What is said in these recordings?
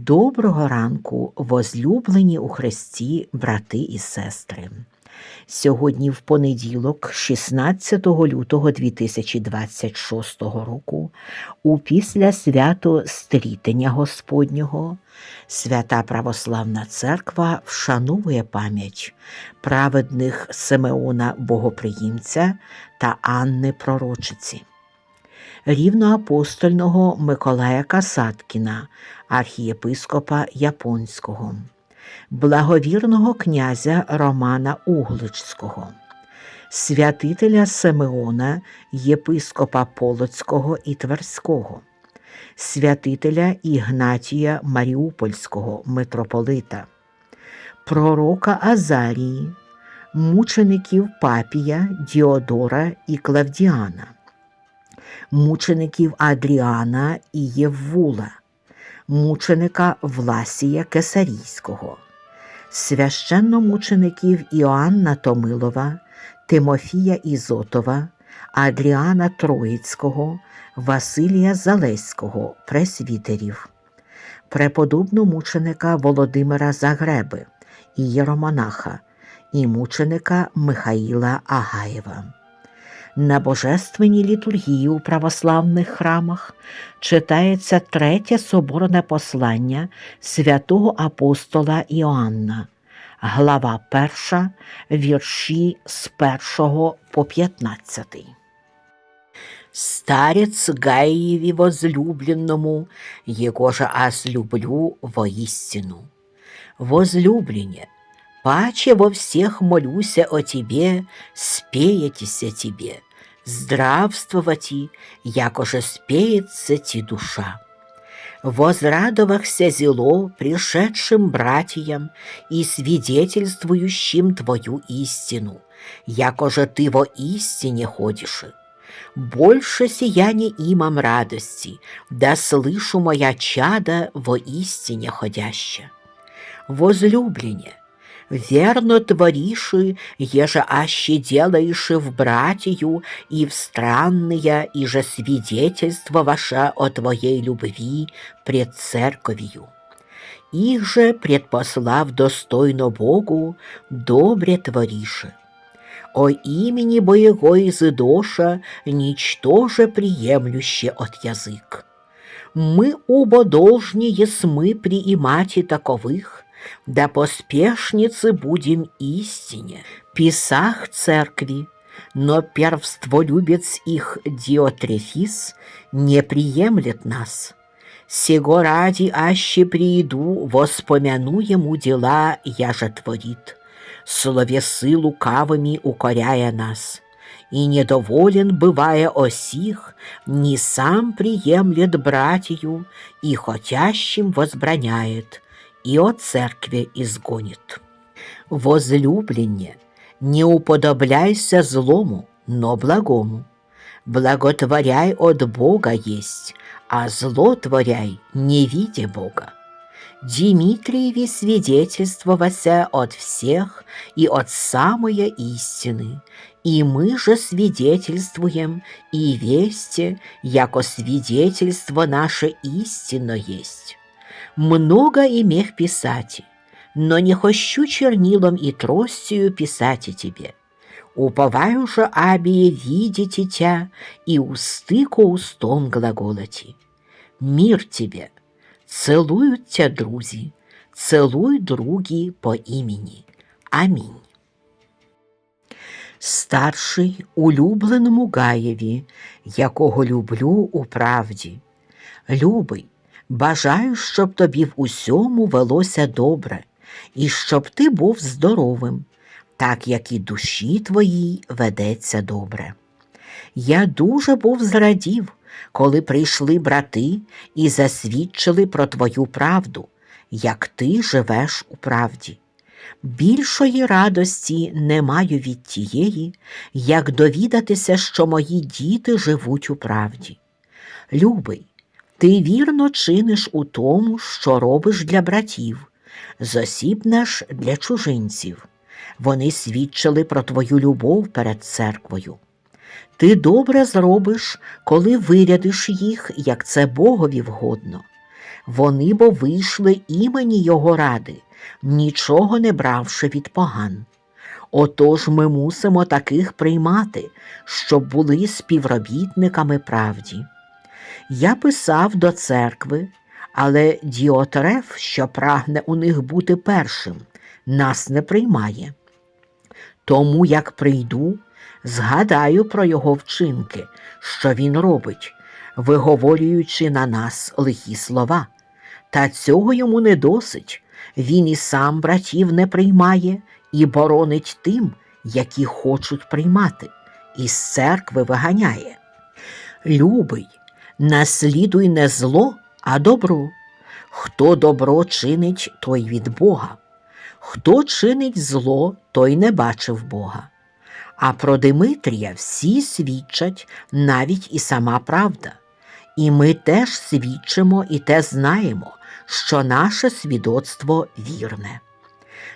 Доброго ранку, возлюблені у Христі, брати і сестри. Сьогодні в понеділок, 16 лютого 2026 року, у після свято Стрітення Господнього, Свята Православна Церква вшановує пам'ять праведних Симеона Богоприємця та Анни Пророчиці рівноапостольного Миколая Касаткіна, архієпископа Японського, благовірного князя Романа Угличського, святителя Симеона, єпископа Полоцького і Тверського, святителя Ігнатія Маріупольського митрополита, пророка Азарії, мучеників Папія, Діодора і Клавдіана мучеників Адріана і Єввула, мученика Власія Кесарійського, священномучеників Іоанна Томилова, Тимофія Ізотова, Адріана Троїцького, Василія Залеського, пресвітерів, преподобномученика Володимира Загреби і Єромонаха і мученика Михаїла Агаєва на божественній літургії у православних храмах читається третє соборне послання святого апостола Іоанна, глава 1, вірші з 1 по 15. Старец Гаеві возлюбленному, его же аз люблю воистину. Возлюблене, Паче во всех молюся о Тебе, спеятися Тебе, здравствовати, якоже спеется Ти душа. Возрадовахся зело пришедшим братьям и свидетельствующим Твою истину, якоже Ты во истине ходишь. Больше сияние имам радости, да слышу моя чада во истине ходяща. Возлюблене, верно твориши, еже аще делаешь в братью и в странные, и же свидетельство ваше о твоей любви пред церковью. Их же, предпослав достойно Богу, добре твориши. О имени Боего Изыдоша ничтоже приемлюще от язык. Мы оба должны есмы и таковых, да поспешницы будем истине, писах церкви, но первстволюбец их Диотрефис не приемлет нас. Сего ради аще прииду, воспомяну ему дела, я же творит, словесы лукавыми укоряя нас. И недоволен, бывая осих, не сам приемлет братью и хотящим возбраняет, и от церкви изгонит. Возлюбленне, не уподобляйся злому, но благому. Благотворяй от Бога есть, а зло творяй, не видя Бога. Дмитриеве свидетельствовася от всех и от самой истины, и мы же свидетельствуем и вести, яко свидетельство наше истинно есть много имех писати, но не хочу чернилом и тростью писати тебе. Уповаю же абие видите тя, и усты ко устом глаголати. Мир тебе, целуют тя друзі, целуй другі по імені. Амінь. Старший улюбленому Гаєві, якого люблю у правді. Любий, Бажаю, щоб тобі в усьому велося добре, і щоб ти був здоровим, так як і душі твоїй ведеться добре. Я дуже був зрадів, коли прийшли брати і засвідчили про твою правду, як ти живеш у правді. Більшої радості не маю від тієї, як довідатися, що мої діти живуть у правді. Любий, ти вірно чиниш у тому, що робиш для братів, зосібнеш для чужинців. Вони свідчили про твою любов перед церквою. Ти добре зробиш, коли вирядиш їх, як це Богові вгодно. Вони бо вийшли імені його ради, нічого не бравши від поган. Отож ми мусимо таких приймати, щоб були співробітниками правді. Я писав до церкви, але Діотреф, що прагне у них бути першим, нас не приймає. Тому, як прийду, згадаю про його вчинки, що він робить, виговорюючи на нас лихі слова. Та цього йому не досить. Він і сам братів не приймає і боронить тим, які хочуть приймати, і з церкви виганяє. Любий, наслідуй не зло, а добро. Хто добро чинить, той від Бога. Хто чинить зло, той не бачив Бога. А про Димитрія всі свідчать навіть і сама правда. І ми теж свідчимо і те знаємо, що наше свідоцтво вірне.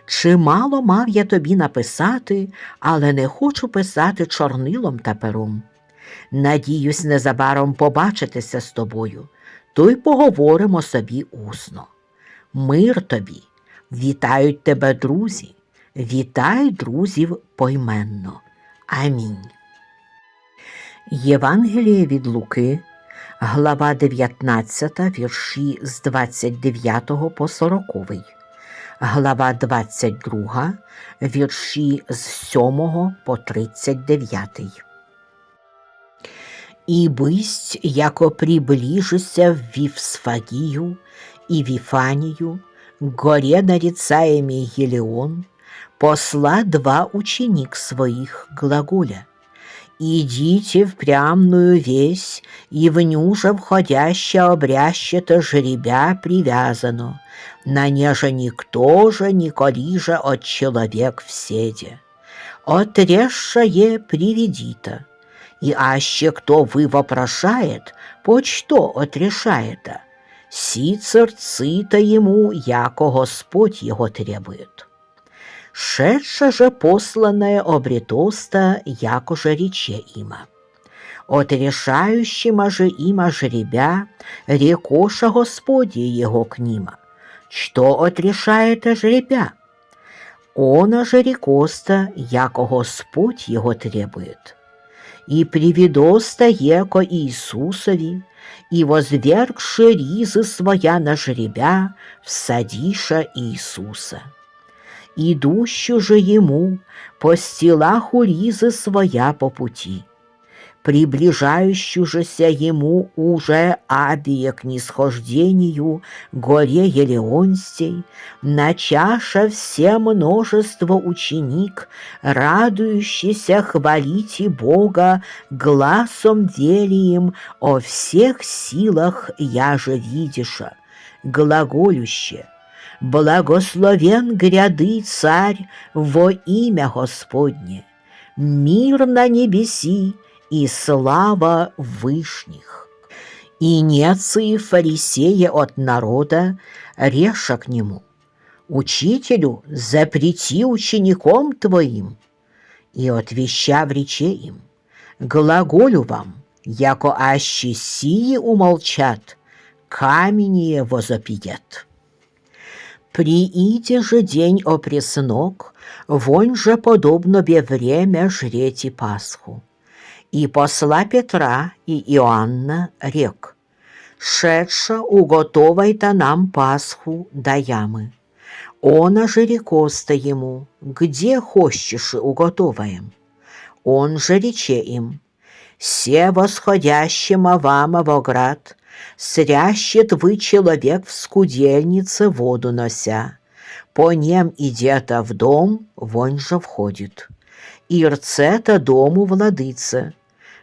Чимало мав я тобі написати, але не хочу писати чорнилом та пером. Надіюсь, незабаром побачитися з тобою, то й поговоримо собі усно. Мир тобі, вітають тебе друзі, вітай друзів пойменно. Амінь. Євангеліє від Луки, глава 19, вірші з 29 по 40, глава 22, вірші з 7 по 39. И бысть, яко приближися в Вифсфагию и Вифанию, горе нарицаемый Елеон, посла два ученик своих глаголя. «Идите в прямную весь, и в ню же входяще обряще-то жеребя привязано, на неже никто же, николи же от человек в седе. Отрежшее приведито, и аще кто вы вопрошает, по что отрешает, сицер цита ему, яко Господь его требует. Шедша же посланная обретоста, яко же рече има. Отрешающима же има жребя, рекоша Господи его к нима. Что отрешает жребя? Она же рекоста, яко Господь его требует и приведоста еко Иисусови, и возвергши ризы своя на жребя, всадиша Иисуса. Идущу же ему по стелаху ризы своя по пути приближающуюся ему уже Абия к нисхождению горе Елеонстей, начаша все множество ученик, радующийся хвалите Бога глазом делием о всех силах я же видиша, глаголюще, благословен гряды царь во имя Господне, мир на небеси, и слава вышних. И нецы фарисея от народа, реша к нему, «Учителю, запрети учеником твоим». И отвеща в рече им, «Глаголю вам, яко аще сии умолчат, каменье возопьет». Прииде же день опреснок, вонь же подобно бе время жрете Пасху и посла Петра и Иоанна рек, «Шедша, уготовай-то нам Пасху до ямы». Он же рекоста ему, «Где хочешь уготоваем?» Он же рече им, «Се восходящема вам в град, срящет вы человек в скудельнице воду нося, по нем идет в дом, вонь же входит» и рцета дому владыца.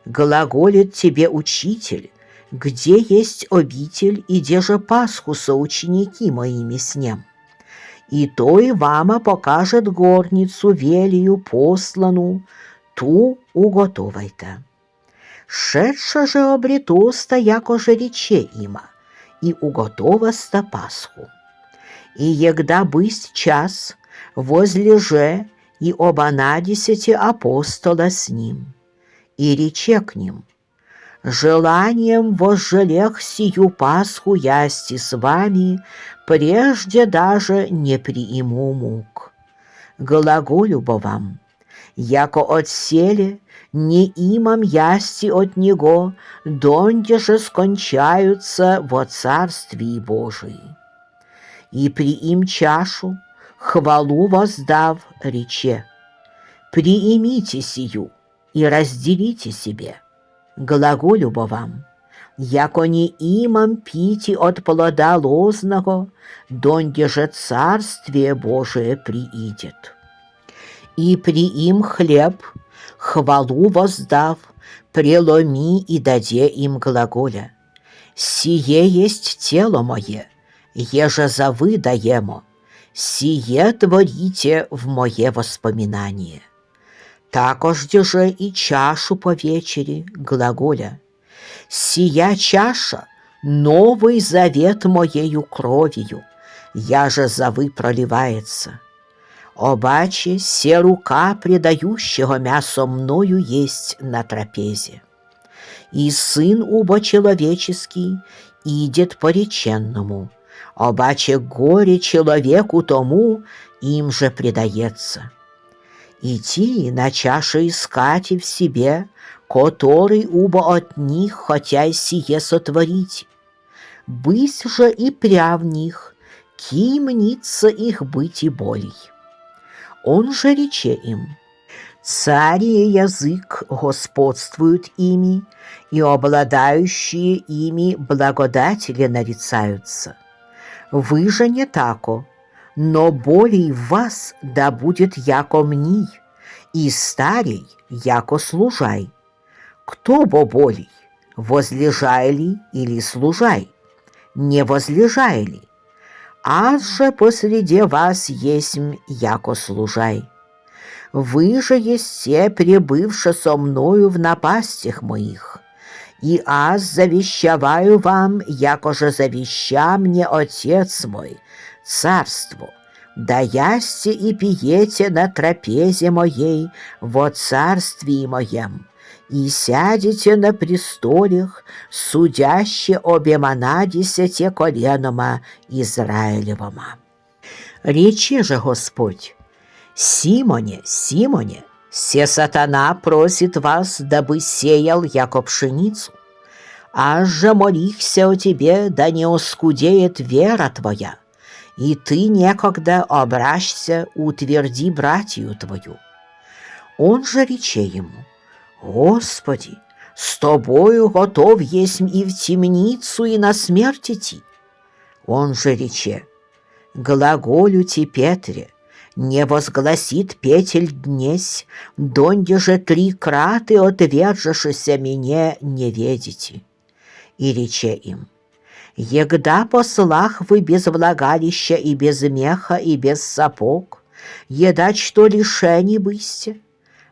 Глаголит тебе учитель, где есть обитель, и где же Пасху соученики моими с ним. И то и вама покажет горницу велию послану, ту уготовайте. Шедша же обретоста, яко же рече има, и уготоваста Пасху. И егда бысть час, возле же и оба на десяти апостола с ним. И рече к ним, желанием возжелех сию Пасху ясти с вами, прежде даже не прииму мук. Глаголю бо вам, яко отселе не имам ясти от него, донде же скончаются во Царствии Божии. И приим чашу, хвалу воздав, рече, приимите сию и разделите себе глаголю бо вам, яко не имам пити от плода лозного, донде же Царствие Божие приидет. И при им хлеб, хвалу воздав, преломи и даде им глаголя. Сие есть тело мое, еже за вы даемо, сие творите в моє воспоминание. Також же і чашу по вечері глаголя. Сія чаша новий завет моєю кров'ю, я же за вы проливается. Обаче се рука предающего мясо мною есть на трапезе. И сын убо человеческий идет по реченному, обаче горе человеку тому им же предается идти на чаше искать в себе, который убо от них хотя сие сотворить. Быть же и пря в них, ким мнится их быть и болей. Он же рече им, цари язык господствуют ими, и обладающие ими благодатели нарицаются. Вы же не тако, но болей вас да будет яко мній, и старей яко служай. Кто бо болей, возлежай ли или служай? Не возлежай ли? Аз же посреди вас есмь яко служай. Вы же есте, пребывши со мною в напастях моих, и аз завещаваю вам, яко же завеща мне Отец мой, царству, да ясте и пиете на трапезе моей во царствии моем, и сядете на престолях, судяще обемана десяте коленома Израилевома. Речи же Господь, Симоне, Симоне, се сатана просит вас, дабы сеял яко пшеницу, аж же молихся о тебе, да не оскудеет вера твоя, и ты некогда обращься, утверди братью твою. Он же рече ему, Господи, с тобою готов есть и в темницу, и на смерть идти. Он же рече, глаголю ти, Петре, не возгласит петель днесь, донде же три краты отвержешься мне не ведите. И рече им, Егда послах вы без влагалища и без меха и без сапог, едать что лишени бысте.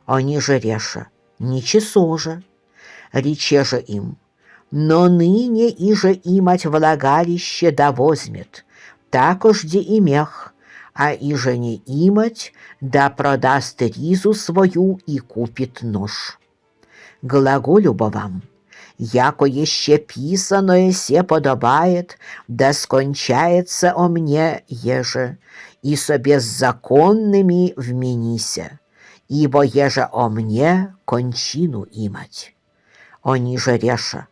Они же реша, ничего же. Рече же им, но ныне и же имать влагалище да возьмет, такожде и мех, а и же не имать, да продаст ризу свою и купит нож. Глаголю бо вам, яко еще писаное се подобает, да скончается о мне еже, и со беззаконными вменися, ибо еже о мне кончину имать. Они же реша,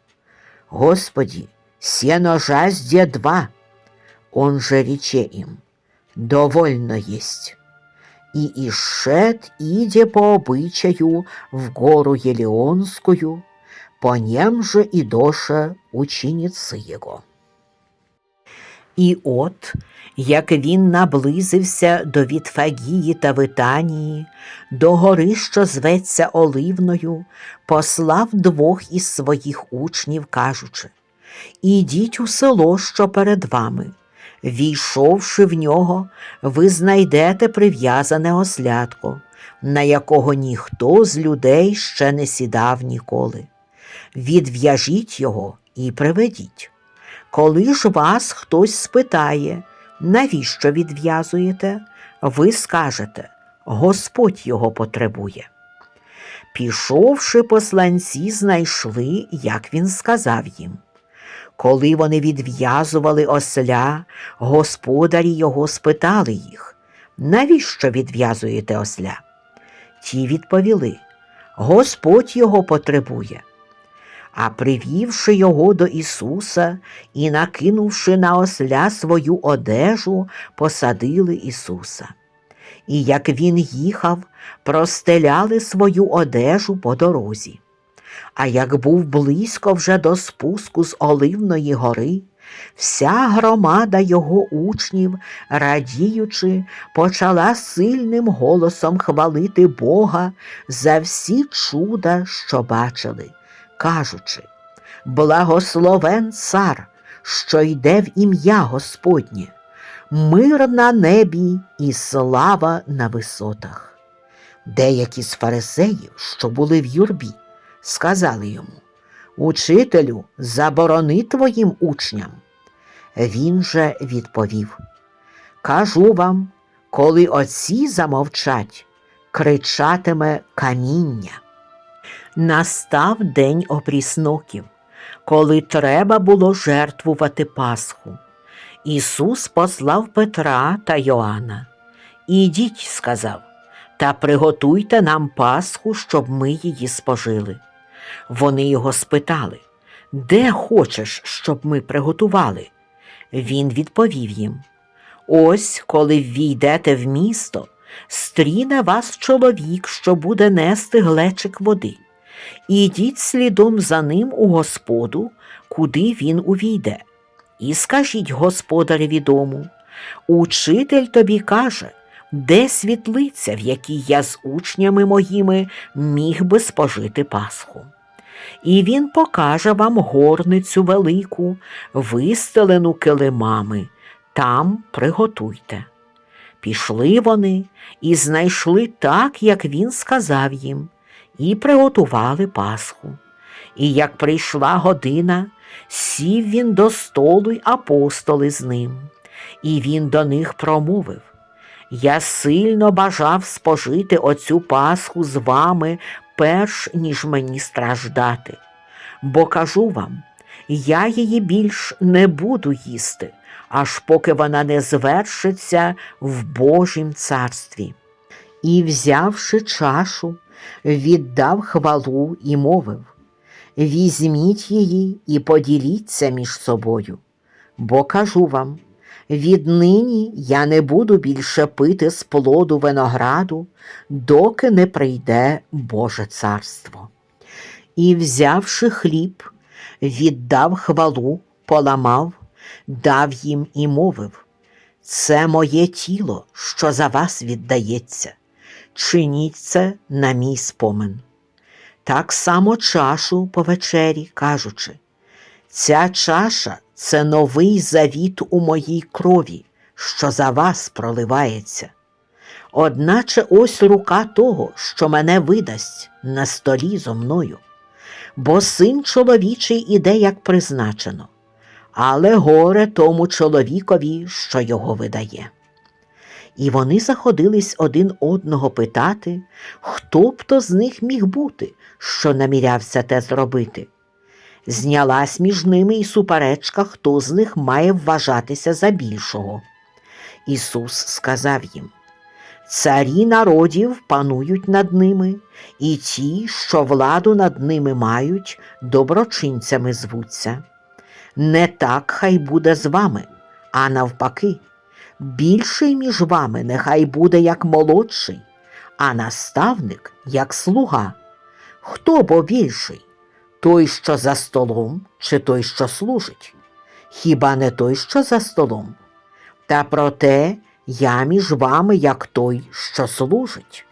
Господи, се ножа сде два, он же рече им, довольно есть. И ишет иде по обычаю в гору Елеонскую, по нем же і доша учениці його. І от, як він наблизився до Вітфагії та Витанії, до гори, що зветься Оливною, послав двох із своїх учнів, кажучи Ідіть у село, що перед вами. Війшовши в нього, ви знайдете прив'язане ослядко, на якого ніхто з людей ще не сідав ніколи відв'яжіть його і приведіть. Коли ж вас хтось спитає, навіщо відв'язуєте, ви скажете Господь його потребує. Пішовши, посланці знайшли, як він сказав їм. Коли вони відв'язували осля, господарі його спитали їх, навіщо відв'язуєте осля? Ті відповіли, Господь його потребує. А привівши його до Ісуса і накинувши на осля свою одежу, посадили Ісуса. І як він їхав, простеляли свою одежу по дорозі. А як був близько вже до спуску з Оливної гори, вся громада його учнів, радіючи, почала сильним голосом хвалити Бога за всі чуда, що бачили, кажучи, Благословен цар, що йде в ім'я Господнє, мир на небі і слава на висотах. Деякі з фарисеїв, що були в юрбі, сказали йому Учителю, заборони твоїм учням. Він же відповів Кажу вам, коли оці замовчать, кричатиме каміння. Настав день опрісноків, коли треба було жертвувати Пасху. Ісус послав Петра та Йоанна. Ідіть, сказав, та приготуйте нам Пасху, щоб ми її спожили. Вони його спитали, де хочеш, щоб ми приготували? Він відповів їм: Ось, коли ввійдете в місто, стріне вас чоловік, що буде нести глечик води. Ідіть слідом за ним у господу, куди він увійде. І скажіть господареві дому, учитель тобі каже, де світлиця, в якій я з учнями моїми міг би спожити Пасху. І він покаже вам горницю велику, вистелену килимами, там приготуйте. Пішли вони і знайшли так, як він сказав їм, і приготували Пасху. І як прийшла година, сів він до столу й апостоли з ним, і він до них промовив Я сильно бажав спожити оцю Пасху з вами, перш ніж мені страждати. Бо кажу вам, я її більш не буду їсти, аж поки вона не звершиться в Божім царстві. І, взявши чашу, віддав хвалу і мовив Візьміть її і поділіться між собою, бо кажу вам, віднині я не буду більше пити з плоду винограду, доки не прийде Боже царство. І, взявши хліб, віддав хвалу, поламав, дав їм і мовив Це моє тіло, що за вас віддається. Чиніть це на мій спомин. Так само чашу по вечері, кажучи, ця чаша це новий завіт у моїй крові, що за вас проливається. Одначе ось рука того, що мене видасть на столі зо мною, бо син чоловічий іде, як призначено, але горе тому чоловікові, що його видає. І вони заходились один одного питати, хто б то з них міг бути, що намірявся те зробити. Знялась між ними і суперечка, хто з них має вважатися за більшого. Ісус сказав їм Царі народів панують над ними, і ті, що владу над ними мають, доброчинцями звуться. Не так хай буде з вами, а навпаки, більший між вами нехай буде як молодший, а наставник як слуга. Хто бо більший? Той, що за столом, чи той, що служить? Хіба не той, що за столом? Та проте я між вами, як той, що служить.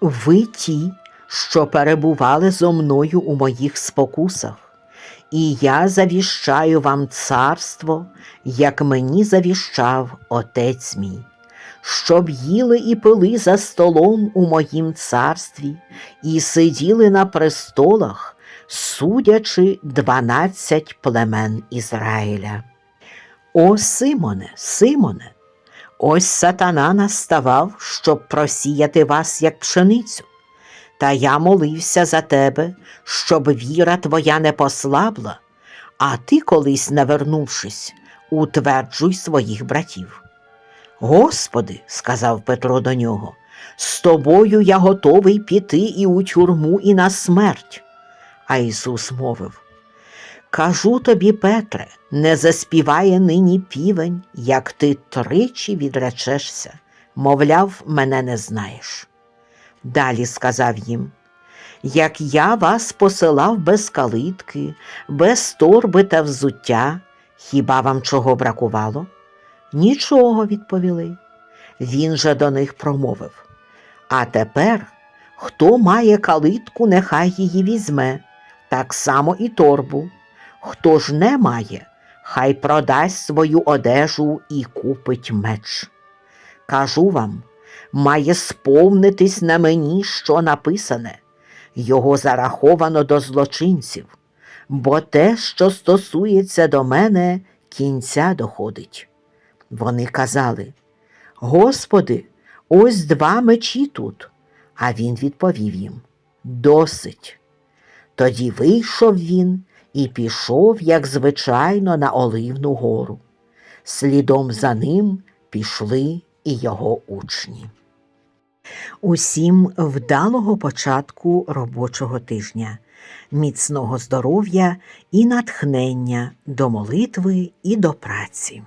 Ви ті, що перебували зо мною у моїх спокусах, і я завіщаю вам царство, як мені завіщав Отець мій, щоб їли і пили за столом у моїм царстві, і сиділи на престолах, судячи дванадцять племен Ізраїля. О, Симоне, Симоне, ось сатана наставав, щоб просіяти вас, як пшеницю. Та я молився за тебе, щоб віра твоя не послабла, а ти, колись навернувшись, утверджуй своїх братів. Господи, сказав Петро до нього, з тобою я готовий піти і у тюрму, і на смерть. А Ісус мовив: Кажу тобі, Петре, не заспіває нині півень, як ти тричі відречешся, мовляв, мене не знаєш. Далі сказав їм: Як я вас посилав без калитки, без торби та взуття, хіба вам чого бракувало? Нічого, відповіли. Він же до них промовив. А тепер, хто має калитку, нехай її візьме, так само і торбу. Хто ж не має, хай продасть свою одежу і купить меч. Кажу вам, має сповнитись на мені, що написане, його зараховано до злочинців, бо те, що стосується до мене, кінця доходить. Вони казали, Господи, ось два мечі тут. А він відповів їм Досить. Тоді вийшов він і пішов, як звичайно, на Оливну гору. Слідом за ним пішли і його учні. Усім вдалого початку робочого тижня, міцного здоров'я і натхнення до молитви і до праці.